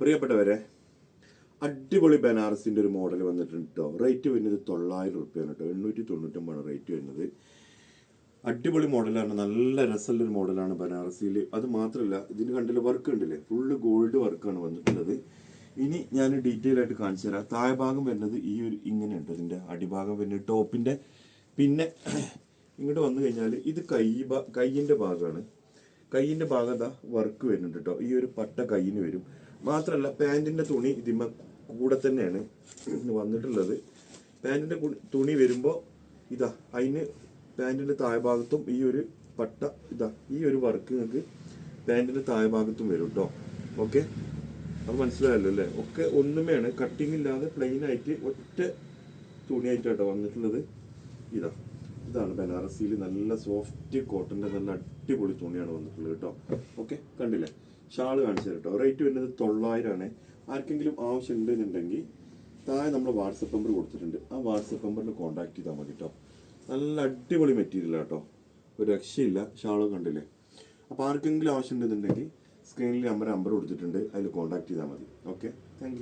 പ്രിയപ്പെട്ടവരെ അടിപൊളി ബനാറസിന്റെ ഒരു മോഡൽ വന്നിട്ടുണ്ട്? കേട്ടോ റേറ്റ് വരുന്നത് തൊള്ളായിരം റുപ്യാണ് കേട്ടോ. എണ്ണൂറ്റി തൊണ്ണൂറ്റൊമ്പതാണ് റേറ്റ് വരുന്നത്. അടിപൊളി മോഡലാണ് നല്ല രസമുള്ളൊരു മോഡലാണ് ബനാറസിയിൽ അത് മാത്രമല്ല ഇതിന് കണ്ടില്ല വർക്ക് ഉണ്ടല്ലേ? ഫുള്ള് ഗോൾഡ് വർക്കാണ് വന്നിട്ടുള്ളത്. ഇനി ഞാൻ ഡീറ്റെയിൽ ആയിട്ട് കാണിച്ചു തരാം. താഴെ ഭാഗം വരുന്നത് ഈ ഒരു ഇങ്ങനെയുണ്ട്. ഇതിന്റെ അടിഭാഗം വരുന്നത് ടോപ്പിന്റെ പിന്നെ ഇങ്ങോട്ട് വന്നു കഴിഞ്ഞാൽ ഇത് കൈ കൈയിന്റെ ഭാഗമാണ് കൈയിന്റെ ഭാഗം ദാ വർക്ക് വരുന്നുണ്ട് കേട്ടോ ഈ ഒരു പട്ട കൈയിന് വരും. മാത്രമല്ല പാന്റിന്റെ തുണി ഇതിമ കൂടെ തന്നെയാണ് വന്നിട്ടുള്ളത്. പാന്റിന്റെ തുണി വരുമ്പോൾ ഇതാ അതിന് പാന്റിന്റെ താഴെ ഭാഗത്തും ഈ ഒരു പട്ട ഇതാ ഈ ഒരു വർക്ക് നിങ്ങൾക്ക് പാന്റിന്റെ താഴെ ഭാഗത്തും വരും കേട്ടോ ഓക്കെ? അത് മനസ്സിലായല്ലോ അല്ലേ? ഒക്കെ ഒന്നുമേയാണ് കട്ടിങ് ഇല്ലാതെ പ്ലെയിൻ ആയിട്ട് ഒറ്റ തുണിയായിട്ടാട്ടോ വന്നിട്ടുള്ളത്. ഇതാ. ഇതാണ് ബനാറസിയിൽ നല്ല സോഫ്റ്റ് കോട്ടന്റെ നല്ല അടിപൊളി തുണിയാണ് വന്നിട്ടുള്ളത് കേട്ടോ. ഓക്കെ കണ്ടില്ലേ? ഷാൾ കാണിച്ചു കേട്ടോ. റേറ്റ് വരുന്നത് തൊള്ളായിരം ആണ്. ആർക്കെങ്കിലും ആവശ്യം ഉണ്ടെന്നുണ്ടെങ്കിൽ താഴെ നമ്മൾ വാട്സപ്പ് നമ്പർ കൊടുത്തിട്ടുണ്ട്. ആ വാട്സപ്പ് നമ്പറിൽ കോൺടാക്ട് ചെയ്താൽ മതി കേട്ടോ. നല്ല അടിപൊളി മെറ്റീരിയൽ കേട്ടോ. ഒരു രക്ഷയില്ല. ഷാൾ കണ്ടില്ലേ? അപ്പോൾ ആർക്കെങ്കിലും ആവശ്യം ഉണ്ടെന്നുണ്ടെങ്കിൽ സ്ക്രീനിൽ നമ്പർ നമ്പർ കൊടുത്തിട്ടുണ്ട്. അതിൽ കോൺടാക്ട് ചെയ്താൽ മതി. Okay thank